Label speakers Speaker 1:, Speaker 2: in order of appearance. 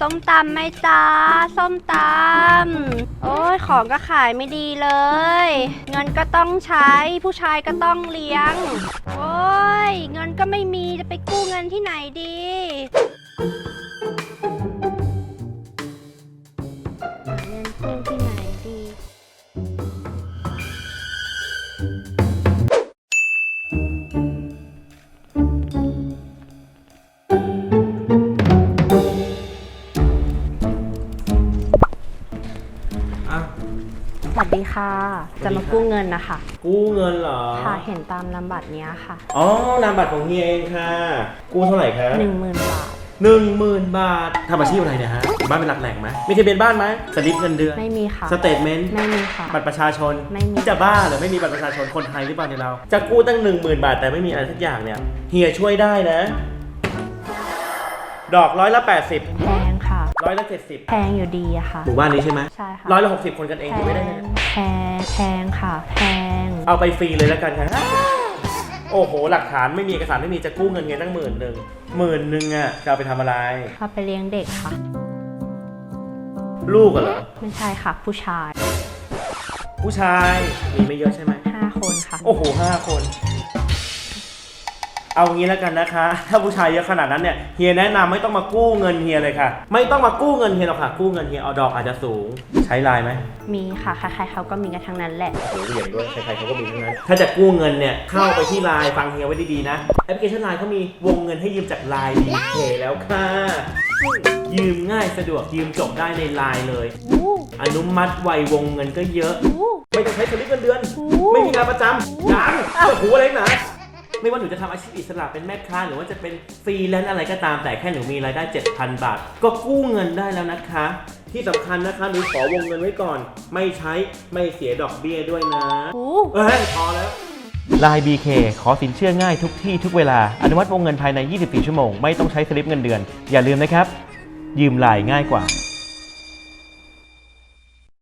Speaker 1: ส้มตำไหมจ้าส้มตำโอ้ยของก็ขายไม่ดีเลย เงินก็ต้องใช้ผู้ชายก็ต้องเลี้ยง โอ้ยเงินก็ไม่มีจะไปกู้เงินที่ไหนดีหาเงินกู้ที่ไหนดี สวัสดีค่ะ จะมากู้เงินนะคะ
Speaker 2: กู้เงินเหรอ
Speaker 1: ค่ะ เห็นตามนามบัตรเนี้ยค่ะ
Speaker 2: อ๋อนามบัตรของเฮียเองค่ะ กู้เท่าไหร่คะ
Speaker 1: หนึ่งหมื่นบาท
Speaker 2: หนึ่งหมื่นบาททำอาชีพอะไรเนี่ยฮะอยู่บ้านเป็นหลักแหล่งไหมมีทะเบียนบ้านไหมสลิปเงินเดือน
Speaker 1: ไม่มีค่ะ
Speaker 2: สเตทเมนต์
Speaker 1: ไม่มีค่ะ
Speaker 2: บัตรประชาชน
Speaker 1: ไม่มี
Speaker 2: จะบ้าเหรือไม่มีบัตรประชาชนคนไทยหรือเปล่าเนี่ยเรา จะกู้ตั้งหนึ่งหมื่นบาทแต่ไม่มีอะไรสักอย่างเนี่ย เฮียช่วยได้นะ ดอกร้อยละแปดสิบ
Speaker 1: แพงค่ะ
Speaker 2: ร้อยละเจ็ดสิบ
Speaker 1: แพงอยู่ดีอะค่ะ
Speaker 2: หมู่บ้านนี้ใช่ไหม
Speaker 1: ใช่ค่ะ
Speaker 2: ร้อยละหกสิบคนกันเอง
Speaker 1: แพ
Speaker 2: อยู่ไม่ได้
Speaker 1: ง
Speaker 2: ไง
Speaker 1: แพงแพงค่ะแพง
Speaker 2: เอาไปฟรีเลยแล้วกันค่ะ โอ้โห หลักฐานไม่มีเอกสารไม่มีจะกู้เงินไงตั้งหมื่นหนึ่งหมื่นหนึ่งอะจะเอาไปทำอะไร
Speaker 1: เอาไปเลี้ยงเด็กค่ะ
Speaker 2: ลูกอะเหรอ
Speaker 1: ไม่ใช่ค่ะ ผู้ชาย
Speaker 2: ผู้ชายมีไม่เยอะใช่ไหม
Speaker 1: 5คนค่ะ
Speaker 2: โอ้โหห้าคน เอางี้แล้วกันนะคะ ถ้าผู้ชายเยอะขนาดนั้นเนี่ยเฮียแนะนำไม่ต้องมากู้เงินเฮียเลยค่ะ ไม่ต้องมากู้เงินเฮียหรอกค่ะ กู้เงินเฮียเอาดอกอาจจะสูง ใช้ไลน์ไหม
Speaker 1: มีค่ะใครๆเขาก็มีกันทั้งนั้นแหละ
Speaker 2: โอ้โหเหรียญด้วยใครๆเขาก็มีทั้งนั้น ถ้าจะกู้เงินเนี่ยเข้าไปที่ไลน์ฟังเฮียไว้ดีๆนะแอปพลิเคชันไลน์เขามีวงเงินให้ยืมจากไลน์ดีเคแล้วค่ะยืมง่ายสะดวกยืมจบได้ในไลน์เลย
Speaker 1: อู้
Speaker 2: อนุมัติไววงเงินก็เยอะ
Speaker 1: อู้
Speaker 2: ไม่ต้องใช้สลิปเงินเดือน
Speaker 1: อู้
Speaker 2: ไม่มีงานประจำยังโอ้โหอะไรนะ ไม่ว่าหนูจะทำอาชีพอิสระเป็นแม่ค้าหรือว่าจะเป็นฟรีแลนซ์อะไรก็ตามแต่แค่หนูมีรายได้ 7,000 บาท ก็กู้เงินได้แล้วนะคะ ที่สำคัญนะคะหนูขอวงเงินไว้ก่อน ไม่ใช้ไม่เสียดอกเบี้ยด้วยนะ
Speaker 1: อู้
Speaker 2: เอ้ยพอแล้ว Line BK ขอสินเชื่อง่ายทุกที่ทุกเวลา อนุมัติวงเงินภายใน 24 ชั่วโมง ไม่ต้องใช้สลิปเงินเดือน อย่าลืมนะครับ ยืมไลน์ง่ายกว่า